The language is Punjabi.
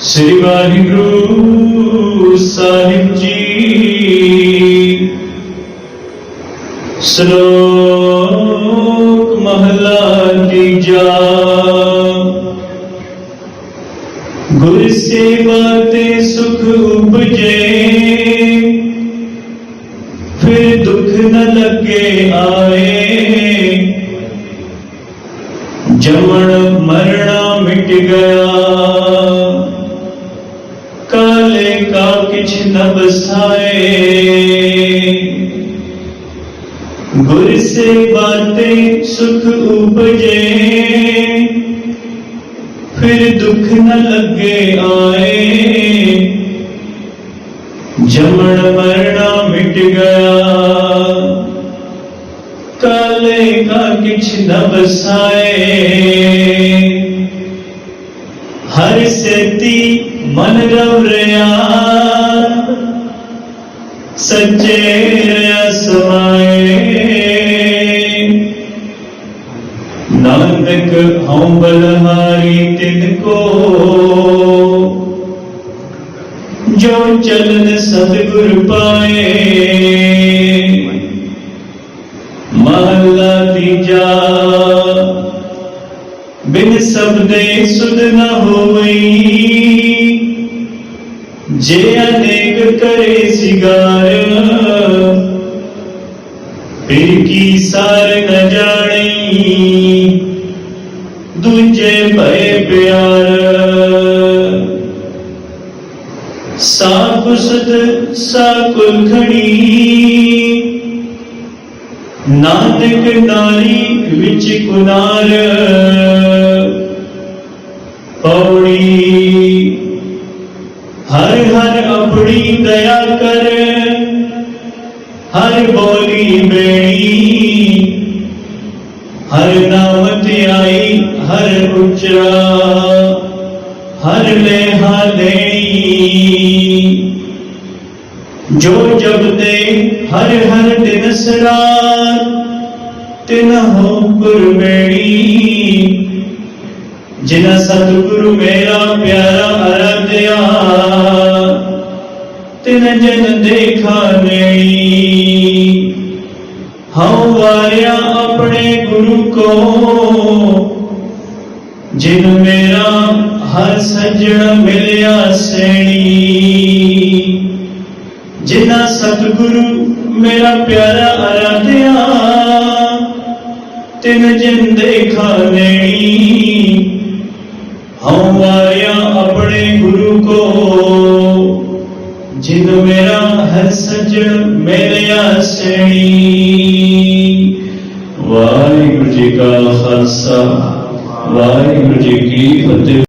ਸ੍ਰੀ ਵਾਹਿਗੁਰੂ ਸਾਹਿਬ ਜੀ। ਸ਼ਲੋਕ ਮਹਲਾ ਤੀਜਾ। ਗੁਰ ਸੇਵਾ ਤੇ ਸੁਖ ਉਪਜੇ। ਫਿਰ ਦੁੱਖ ਨ ਲੱਗੇ ਆਏ। ਜਮਣ ਮਰਣਾ ਮਿਟ ਗਏ। ਕਿਛ ਨ ਬਸਾਏ ਗੁਰ ਸੇ ਬਾਤੇ ਸੁਖ ਉਪਜੇ ਫਿਰ ਦੁੱਖ ਨ ਲੱਗੇ ਆਏ ਜਮਣ ਮਰਣਾ ਮਿਟ ਗਿਆ ਕਾਲੇ ਕਾ ਕਿਛ ਨ ਬਸਾਏ ਹਰ ਸੇਤੀ ਮਨ ਰਵ ਰਿਆ ਸੱਚੇ ਰਿਆ ਨਾਨਕ ਹਉ ਬਲਹਾਰੀ ਤਿਨ ਕੋ। ਜੋ ਚਲਨ ਸਤਿਗੁਰ ਪਾਏ। ਮਹਲਾ ਤੀਜਾ। ਬਿਨ ਸਬਦੇ ਸੁਧ ਨ ਹੋਈ ਜੇ ਅਨੇਕ ਕਰੇ ਸਿਗਾਰ, ਫਿਰ ਕੀ ਸਾਰ ਨ ਜਾਣੀ? ਦੂਜੇ ਭਏ ਪਿਆਰ। ਸਾਗੁਸਤ ਸਾਕੁਲ ਖਣੀ ਨਾਨਕ ਨਾਰੀ ਵਿੱਚ ਕੁਨਾਰ, ਪੌੜੀ। ਹਰ ਹਰ ਆਪਣੀ ਦਇਆ ਕਰ। ਹਰ ਬੋਲੀ ਬੇਣੀ ਹਰ ਨਾਮ ਧਿਆਈ ਹਰ ਉਚਰਾ। ਹਰ ਲੇਹਾ ਲੈਣੀ ਜੋ ਜਪਦੇ ਹਰ ਹਰ ਦਿਨ ਸਰਾਰ, ਤਿਨ ਹੋ ਗੁਰਮੇਣੀ ਜਿਨ ਸਤਿਗੁਰੂ ਮੇਰਾ ਪਿਆਰਾ ਅਰਧਿਆ ਤਿਨ ਜਨ ਦੇਖਾ ਨੇਣੀ ਹਉ ਵਾਰਿਆ ਆਪਣੇ ਗੁਰੂ ਕੋ, ਜਿਨ ਮੇਰਾ ਹਰ ਸੱਜਣ ਮਿਲਿਆ ਸੇਣੀ। ਜਿਨਾ ਸਤਿਗੁਰੂ ਮੇਰਾ ਪਿਆਰਾ ਅਰਾਧਿਆ, ਤਿਨ ਜਿਨ ਦੇਖਾ ਨੈਣੀ ਹਉ ਵਾਰਿਆ ਜਿਨ ਮੇਰਾ ਹਰ ਸੱਜਣ ਮਿਲਿਆ ਸੇਣੀ। ਵਾਹਿਗੁਰੂ ਜੀ ਕਾ ਖਾਲਸਾ ਵਾਹਿਗੁਰੂ ਜੀ ਕੀ ਫਤਿਹ।